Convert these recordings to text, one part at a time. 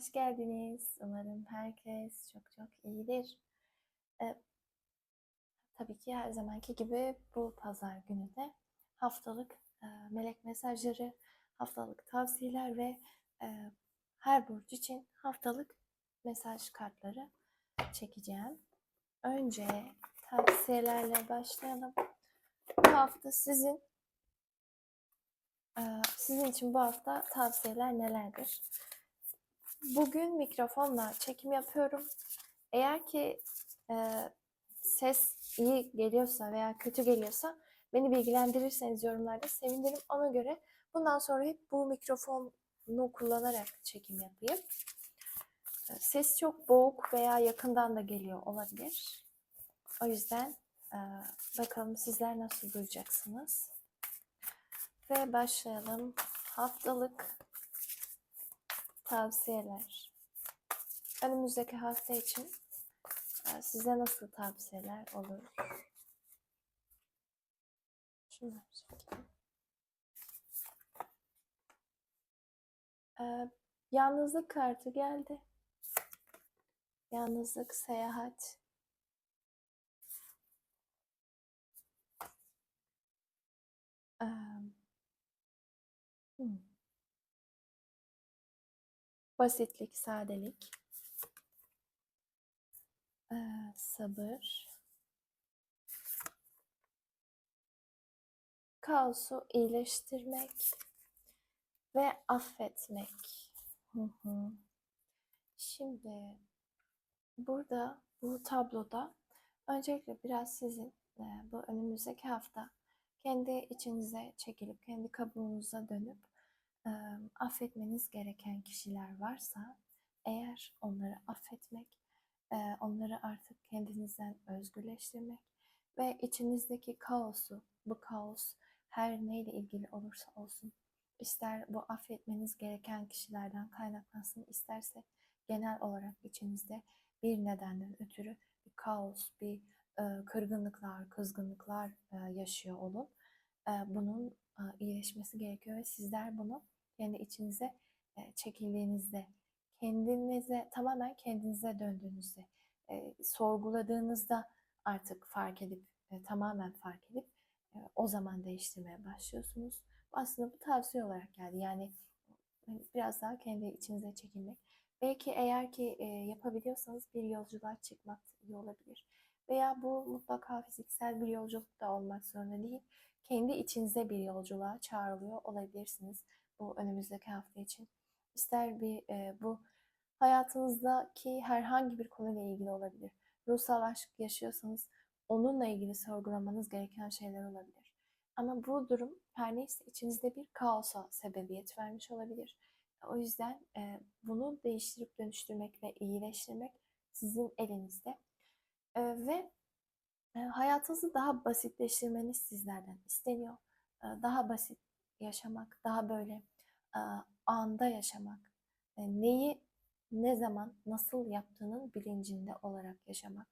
hoş geldiniz. Umarım herkes çok çok iyidir. Ee, tabii ki her zamanki gibi bu pazar günü de haftalık e, melek mesajları, haftalık tavsiyeler ve e, her burç için haftalık mesaj kartları çekeceğim. Önce tavsiyelerle başlayalım. Bu hafta sizin e, sizin için bu hafta tavsiyeler nelerdir? Bugün mikrofonla çekim yapıyorum. Eğer ki e, ses iyi geliyorsa veya kötü geliyorsa beni bilgilendirirseniz yorumlarda sevinirim. Ona göre bundan sonra hep bu mikrofonu kullanarak çekim yapayım. E, Ses çok boğuk veya yakından da geliyor olabilir. O yüzden e, bakalım sizler nasıl duyacaksınız. Ve başlayalım. Haftalık tavsiyeler. Önümüzdeki hafta için e, size nasıl tavsiyeler olur? Şunları çekeyim. E, yalnızlık kartı geldi. Yalnızlık, seyahat. E, hmm. Basitlik, sadelik, Ee, sabır, kaosu iyileştirmek ve affetmek. Hı hı. Şimdi burada bu tabloda öncelikle biraz sizin e, bu önümüzdeki hafta kendi içinize çekilip kendi kabuğunuza dönüp e, affetmeniz gereken kişiler varsa eğer onları affetmek, e, onları artık kendinizden özgürleştirmek ve içinizdeki kaosu, bu kaos her neyle ilgili olursa olsun, ister bu affetmeniz gereken kişilerden kaynaklansın, isterse genel olarak içinizde bir nedenden ötürü bir kaos, bir e, kırgınlıklar, kızgınlıklar e, yaşıyor olun. E, bunun e, iyileşmesi gerekiyor ve sizler bunu kendi içinize çekildiğinizde, kendinize tamamen kendinize döndüğünüzde, sorguladığınızda artık fark edip tamamen fark edip o zaman değiştirmeye başlıyorsunuz. Aslında bu tavsiye olarak geldi. Yani hani biraz daha kendi içinize çekilmek. Belki eğer ki yapabiliyorsanız bir yolculuğa çıkmak iyi olabilir. Veya bu mutlaka fiziksel bir yolculuk da olmak zorunda değil. Kendi içinize bir yolculuğa çağrılıyor olabilirsiniz bu önümüzdeki hafta için. İster bir e, bu hayatınızdaki herhangi bir konuyla ilgili olabilir. Ruhsal aşk yaşıyorsanız onunla ilgili sorgulamanız gereken şeyler olabilir. Ama bu durum her neyse içinizde bir kaosa sebebiyet vermiş olabilir. O yüzden e, bunu değiştirip dönüştürmek ve iyileştirmek sizin elinizde. E, ve e, hayatınızı daha basitleştirmeniz sizlerden isteniyor. E, daha basit yaşamak, daha böyle anda yaşamak, neyi ne zaman nasıl yaptığının bilincinde olarak yaşamak.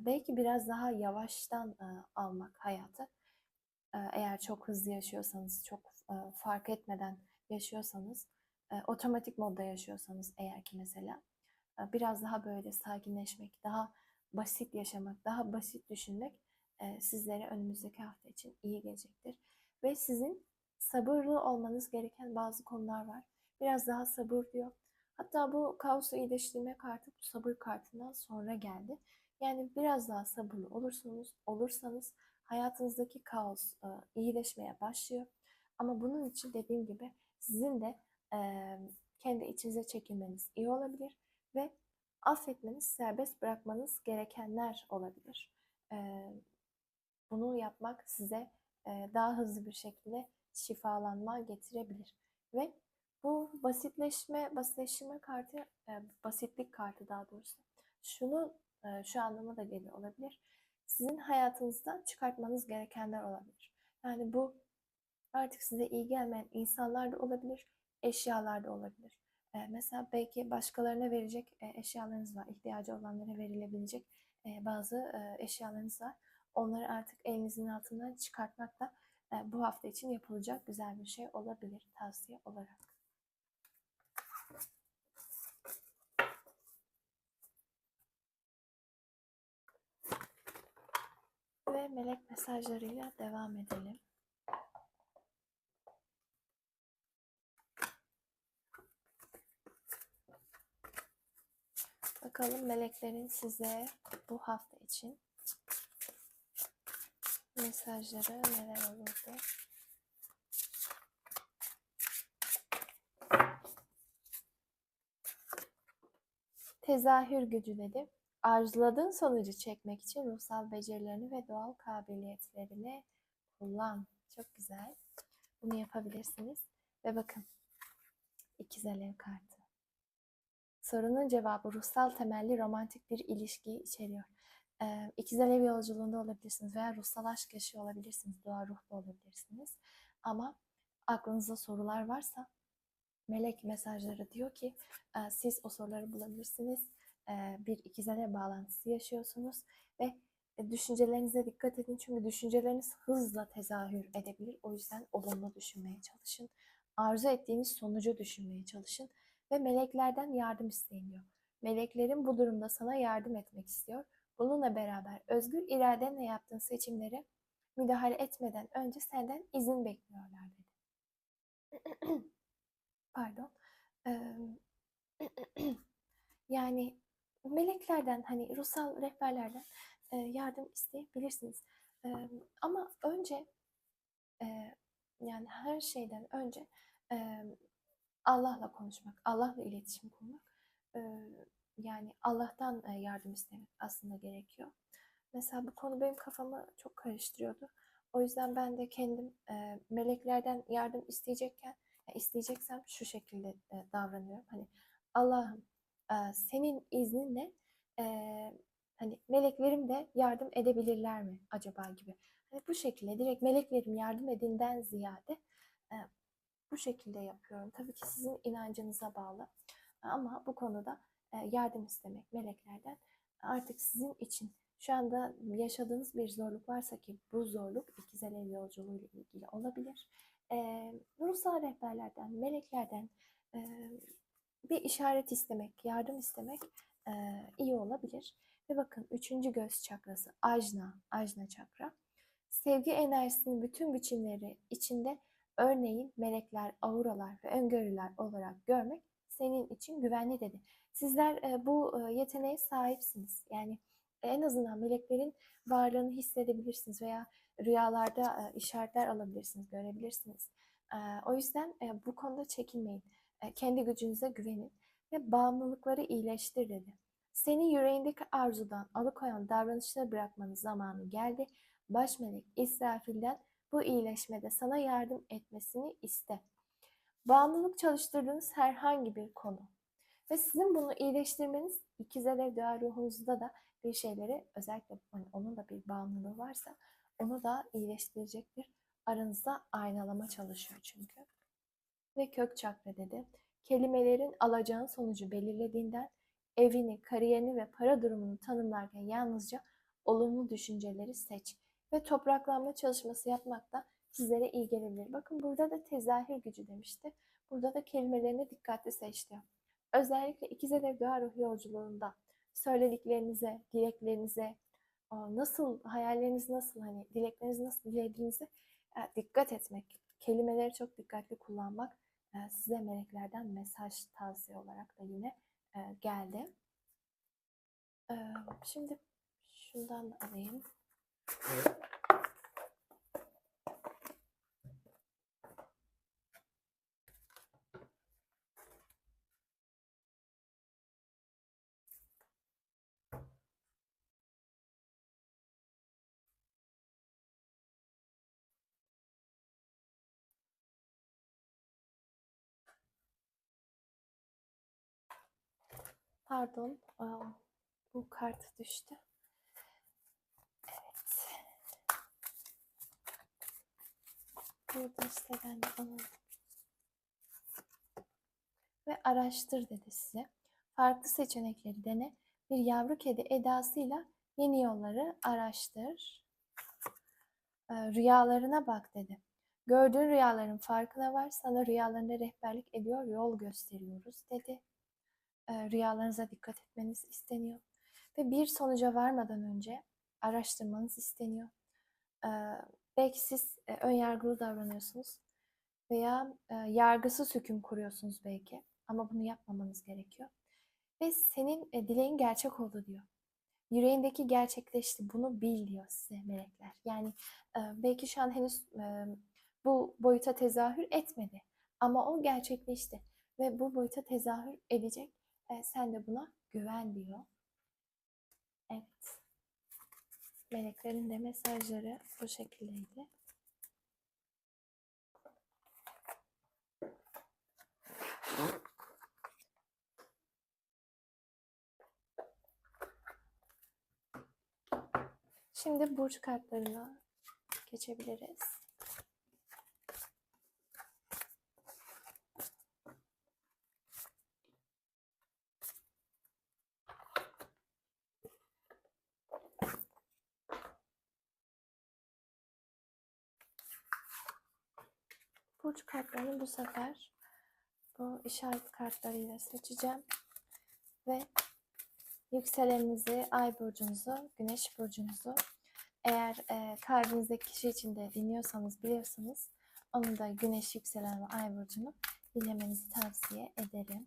Belki biraz daha yavaştan almak hayatı. Eğer çok hızlı yaşıyorsanız, çok fark etmeden yaşıyorsanız, otomatik modda yaşıyorsanız eğer ki mesela biraz daha böyle sakinleşmek, daha basit yaşamak, daha basit düşünmek sizlere önümüzdeki hafta için iyi gelecektir. Ve sizin sabırlı olmanız gereken bazı konular var. Biraz daha sabır diyor. Hatta bu kaosu iyileştirme kartı bu sabır kartından sonra geldi. Yani biraz daha sabırlı olursanız, olursanız hayatınızdaki kaos e, iyileşmeye başlıyor. Ama bunun için dediğim gibi sizin de e, kendi içinize çekilmeniz iyi olabilir ve affetmeniz, serbest bırakmanız gerekenler olabilir. E, bunu yapmak size e, daha hızlı bir şekilde şifalanma getirebilir. Ve bu basitleşme, basitleşme kartı, e, basitlik kartı daha doğrusu. Şunu e, şu anlama da geliyor olabilir. Sizin hayatınızdan çıkartmanız gerekenler olabilir. Yani bu artık size iyi gelmeyen insanlar da olabilir, eşyalar da olabilir. E, mesela belki başkalarına verecek e, eşyalarınız var, ihtiyacı olanlara verilebilecek e, bazı e, eşyalarınız var. Onları artık elinizin altından çıkartmak da ee, bu hafta için yapılacak güzel bir şey olabilir tavsiye olarak. Ve melek mesajlarıyla devam edelim. Bakalım meleklerin size bu hafta için mesajları neler olurdu? Tezahür gücü dedi. Arzuladığın sonucu çekmek için ruhsal becerilerini ve doğal kabiliyetlerini kullan. Çok güzel. Bunu yapabilirsiniz. Ve bakın. İkiz alev kartı. Sorunun cevabı ruhsal temelli romantik bir ilişkiyi içeriyor. Ee, ikiz alev yolculuğunda olabilirsiniz veya ruhsal aşk yaşıyor olabilirsiniz. Doğa ruhlu olabilirsiniz. Ama aklınızda sorular varsa melek mesajları diyor ki e, siz o soruları bulabilirsiniz. E, bir ikizler bağlantısı yaşıyorsunuz ve e, düşüncelerinize dikkat edin çünkü düşünceleriniz hızla tezahür edebilir. O yüzden olumlu düşünmeye çalışın. Arzu ettiğiniz sonucu düşünmeye çalışın ve meleklerden yardım isteyin diyor. Meleklerin bu durumda sana yardım etmek istiyor. Bununla beraber özgür iradenle yaptığın seçimlere müdahale etmeden önce senden izin bekliyorlar dedi. Pardon. yani meleklerden hani ruhsal rehberlerden yardım isteyebilirsiniz. ama önce yani her şeyden önce Allah'la konuşmak, Allah'la iletişim kurmak yani Allah'tan yardım istemek aslında gerekiyor. Mesela bu konu benim kafamı çok karıştırıyordu. O yüzden ben de kendim meleklerden yardım isteyecekken isteyeceksem şu şekilde davranıyorum. Hani Allah'ım senin izninle hani meleklerim de yardım edebilirler mi acaba gibi. Hani bu şekilde direkt meleklerim yardım edinden ziyade bu şekilde yapıyorum. Tabii ki sizin inancınıza bağlı. Ama bu konuda yardım istemek meleklerden artık sizin için şu anda yaşadığınız bir zorluk varsa ki bu zorluk ikizel ev yolculuğu ile ilgili olabilir. E, ruhsal rehberlerden, meleklerden e, bir işaret istemek, yardım istemek e, iyi olabilir. Ve bakın üçüncü göz çakrası Ajna, Ajna çakra. Sevgi enerjisinin bütün biçimleri içinde örneğin melekler, auralar ve öngörüler olarak görmek senin için güvenli dedi. Sizler e, bu e, yeteneğe sahipsiniz. Yani en azından meleklerin varlığını hissedebilirsiniz veya rüyalarda e, işaretler alabilirsiniz, görebilirsiniz. E, o yüzden e, bu konuda çekinmeyin. E, kendi gücünüze güvenin ve bağımlılıkları iyileştir dedi. Seni yüreğindeki arzudan alıkoyan davranışları bırakmanın zamanı geldi. Baş melek İsrafil'den bu iyileşmede sana yardım etmesini iste. Bağımlılık çalıştırdığınız herhangi bir konu ve sizin bunu iyileştirmeniz ikizler ev dua ruhunuzda da bir şeyleri özellikle hani onun da bir bağımlılığı varsa onu da iyileştirecektir. Aranızda aynalama çalışıyor çünkü. Ve kök çakra dedi. Kelimelerin alacağın sonucu belirlediğinden evini, kariyerini ve para durumunu tanımlarken yalnızca olumlu düşünceleri seç. Ve topraklanma çalışması yapmak da sizlere iyi gelebilir. Bakın burada da tezahür gücü demişti. Burada da kelimelerini dikkatli seçti. Özellikle ikizler ev dua ruh yolculuğunda söylediklerinize, dileklerinize, nasıl, hayalleriniz nasıl, hani dilekleriniz nasıl dilediğinize dikkat etmek, kelimeleri çok dikkatli kullanmak size meleklerden mesaj tavsiye olarak da yine geldi. Şimdi şundan da alayım. Pardon, bu kart düştü. Evet. Burada siteden de alalım. Ve araştır dedi size. Farklı seçenekleri dene. Bir yavru kedi edasıyla yeni yolları araştır. Rüyalarına bak dedi. Gördüğün rüyaların farkına var. Sana rüyalarında rehberlik ediyor, yol gösteriyoruz dedi rüyalarınıza dikkat etmeniz isteniyor. Ve bir sonuca varmadan önce araştırmanız isteniyor. e, belki siz e, ön yargılı davranıyorsunuz veya e, yargısız hüküm kuruyorsunuz belki ama bunu yapmamanız gerekiyor. Ve senin e, dileğin gerçek oldu diyor. Yüreğindeki gerçekleşti. Bunu bil diyor size melekler. Yani e, belki şu an henüz e, bu boyuta tezahür etmedi. Ama o gerçekleşti. Ve bu boyuta tezahür edecek. E, sen de buna güven diyor. Evet. Meleklerin de mesajları bu şekildeydi. Şimdi burç kartlarına geçebiliriz. Burç kartlarını bu sefer bu işaret kartlarıyla seçeceğim. Ve yükseleninizi, ay burcunuzu, güneş burcunuzu eğer e, kalbinizdeki kişi için de dinliyorsanız biliyorsanız onun da güneş yükselen ve ay burcunu dinlemenizi tavsiye ederim.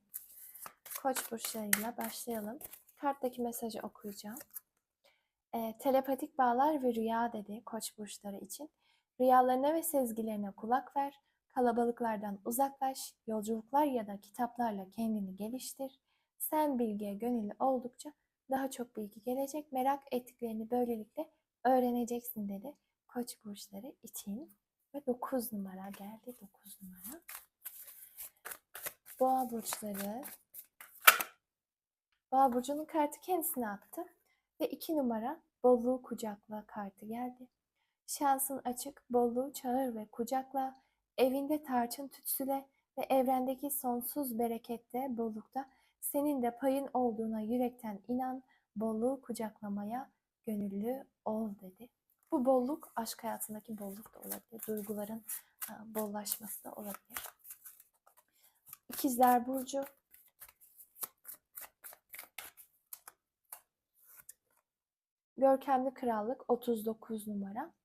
Koç burçlarıyla başlayalım. Karttaki mesajı okuyacağım. E, telepatik bağlar ve rüya dedi koç burçları için. Rüyalarına ve sezgilerine kulak ver. Kalabalıklardan uzaklaş. Yolculuklar ya da kitaplarla kendini geliştir. Sen bilgiye gönüllü oldukça daha çok bilgi gelecek. Merak ettiklerini böylelikle öğreneceksin dedi. Koç burçları için. Ve 9 numara geldi. 9 numara. Boğa burçları. Boğa burcunun kartı kendisine attı. Ve 2 numara bolluğu kucakla kartı geldi. Şansın açık, bolluğu çağır ve kucakla. Evinde tarçın tütsüle ve evrendeki sonsuz berekette, bollukta senin de payın olduğuna yürekten inan, bolluğu kucaklamaya gönüllü ol dedi. Bu bolluk aşk hayatındaki bolluk da olabilir. Duyguların bollaşması da olabilir. İkizler Burcu. Görkemli Krallık 39 numara.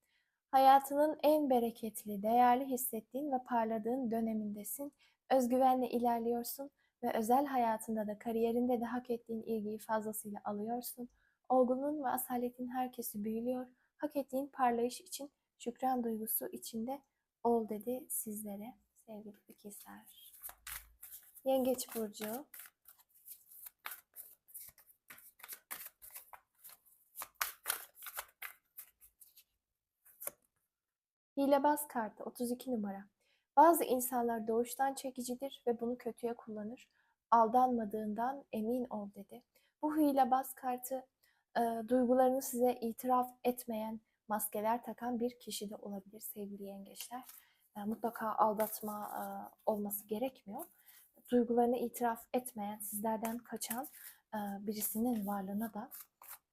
Hayatının en bereketli, değerli hissettiğin ve parladığın dönemindesin. Özgüvenle ilerliyorsun ve özel hayatında da kariyerinde de hak ettiğin ilgiyi fazlasıyla alıyorsun. Olgunluğun ve asaletin herkesi büyülüyor. Hak ettiğin parlayış için şükran duygusu içinde ol dedi sizlere sevgili ikizler. Yengeç Burcu Hilebaz kartı 32 numara. Bazı insanlar doğuştan çekicidir ve bunu kötüye kullanır. Aldanmadığından emin ol dedi. Bu hilebaz kartı e, duygularını size itiraf etmeyen, maskeler takan bir kişi de olabilir sevgili yengeçler. E, mutlaka aldatma e, olması gerekmiyor. Duygularını itiraf etmeyen, sizlerden kaçan e, birisinin varlığına da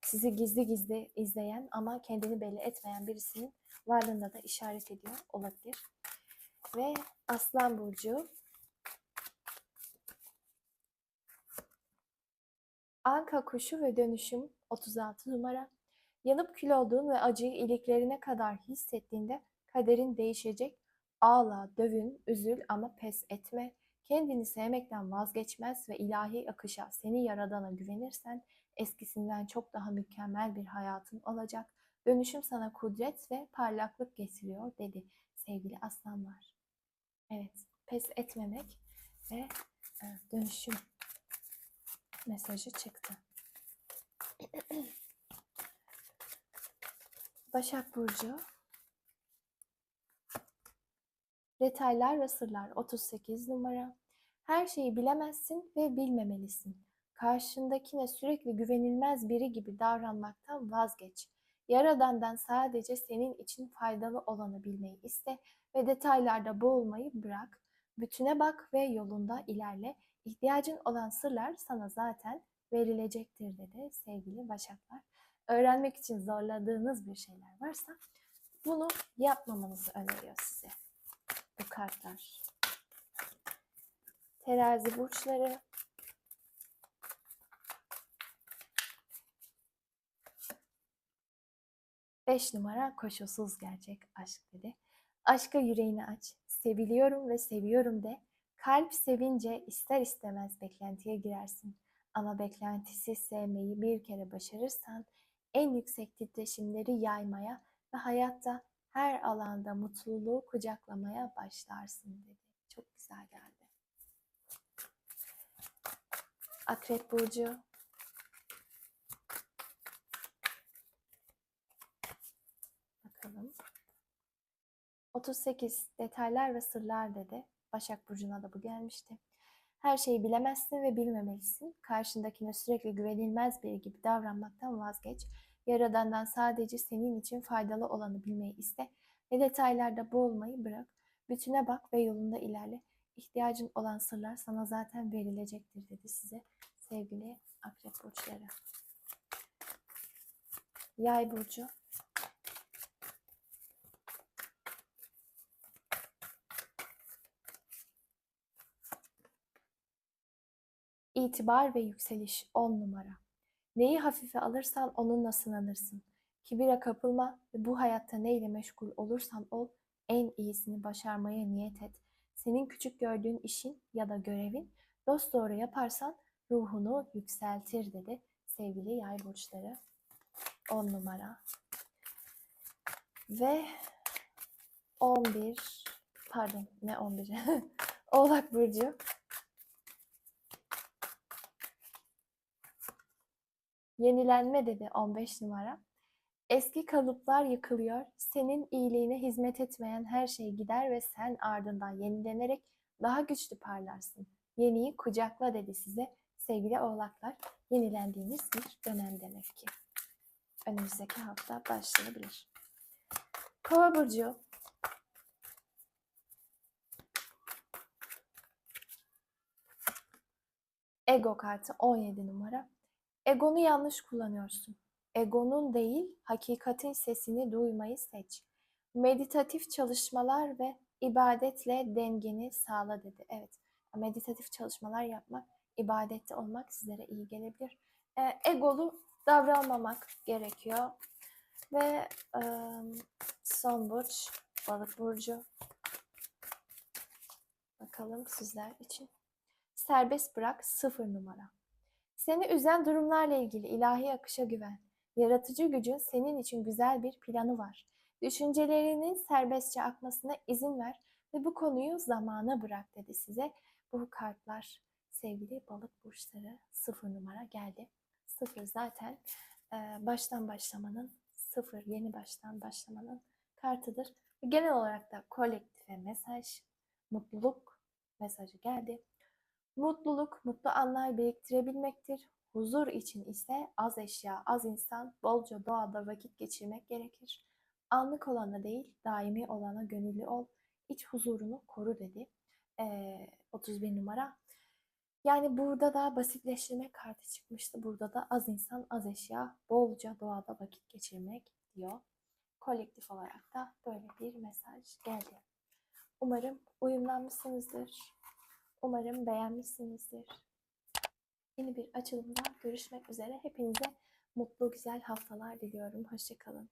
sizi gizli gizli izleyen ama kendini belli etmeyen birisinin varlığına da işaret ediyor olabilir. Ve Aslan Burcu Anka kuşu ve dönüşüm 36 numara. Yanıp kül olduğun ve acıyı iliklerine kadar hissettiğinde kaderin değişecek. Ağla, dövün, üzül ama pes etme. Kendini sevmekten vazgeçmez ve ilahi akışa seni yaradana güvenirsen eskisinden çok daha mükemmel bir hayatın olacak. Dönüşüm sana kudret ve parlaklık getiriyor dedi sevgili aslanlar. Evet, pes etmemek ve e, dönüşüm mesajı çıktı. Başak Burcu Detaylar ve Sırlar 38 numara Her şeyi bilemezsin ve bilmemelisin. Karşındakine sürekli güvenilmez biri gibi davranmaktan vazgeç. Yaradan'dan sadece senin için faydalı olanı bilmeyi iste ve detaylarda boğulmayı bırak. Bütüne bak ve yolunda ilerle. İhtiyacın olan sırlar sana zaten verilecektir dedi sevgili Başaklar. Öğrenmek için zorladığınız bir şeyler varsa bunu yapmamanızı öneriyor size bu kartlar. Terazi burçları 5 numara koşulsuz gerçek aşk dedi. Aşka yüreğini aç. Seviliyorum ve seviyorum de. Kalp sevince ister istemez beklentiye girersin. Ama beklentisiz sevmeyi bir kere başarırsan en yüksek titreşimleri yaymaya ve hayatta her alanda mutluluğu kucaklamaya başlarsın dedi. Çok güzel geldi. Akrep Burcu. Bakalım. 38 detaylar ve sırlar dedi. Başak Burcu'na da bu gelmişti. Her şeyi bilemezsin ve bilmemelisin. Karşındakine sürekli güvenilmez biri gibi davranmaktan vazgeç. Yaradandan sadece senin için faydalı olanı bilmeyi iste ve detaylarda boğulmayı bırak. Bütüne bak ve yolunda ilerle. İhtiyacın olan sırlar sana zaten verilecektir dedi size sevgili akrep burçları. Yay burcu. İtibar ve yükseliş 10 numara. Neyi hafife alırsan onunla sınanırsın. Kibire kapılma ve bu hayatta neyle meşgul olursan ol, en iyisini başarmaya niyet et. Senin küçük gördüğün işin ya da görevin dosdoğru yaparsan ruhunu yükseltir dedi sevgili yay burçları. 10 numara. Ve 11 pardon ne 11 Oğlak burcu. Yenilenme dedi 15 numara. Eski kalıplar yıkılıyor. Senin iyiliğine hizmet etmeyen her şey gider ve sen ardından yenilenerek daha güçlü parlarsın. Yeniyi kucakla dedi size sevgili oğlaklar. Yenilendiğiniz bir dönem demek ki. Önümüzdeki hafta başlayabilir. Kova burcu Ego kartı 17 numara. Egonu yanlış kullanıyorsun. Egonun değil, hakikatin sesini duymayı seç. Meditatif çalışmalar ve ibadetle dengeni sağla dedi. Evet, meditatif çalışmalar yapmak, ibadette olmak sizlere iyi gelebilir. E, egolu davranmamak gerekiyor. Ve e, son burç, balık burcu. Bakalım sizler için. Serbest bırak sıfır numara. Seni üzen durumlarla ilgili ilahi akışa güven. Yaratıcı gücün senin için güzel bir planı var. Düşüncelerinin serbestçe akmasına izin ver ve bu konuyu zamana bırak dedi size. Bu kartlar sevgili balık burçları sıfır numara geldi. Sıfır zaten e, baştan başlamanın, sıfır yeni baştan başlamanın kartıdır. Genel olarak da kolektife mesaj, mutluluk mesajı geldi. Mutluluk, mutlu anlar biriktirebilmektir. Huzur için ise az eşya, az insan, bolca doğada vakit geçirmek gerekir. Anlık olana değil, daimi olana gönüllü ol. İç huzurunu koru dedi. Ee, 31 numara. Yani burada da basitleştirme kartı çıkmıştı. Burada da az insan, az eşya, bolca doğada vakit geçirmek diyor. Kolektif olarak da böyle bir mesaj geldi. Umarım uyumlanmışsınızdır. Umarım beğenmişsinizdir. Yeni bir açılımda görüşmek üzere. Hepinize mutlu güzel haftalar diliyorum. Hoşçakalın.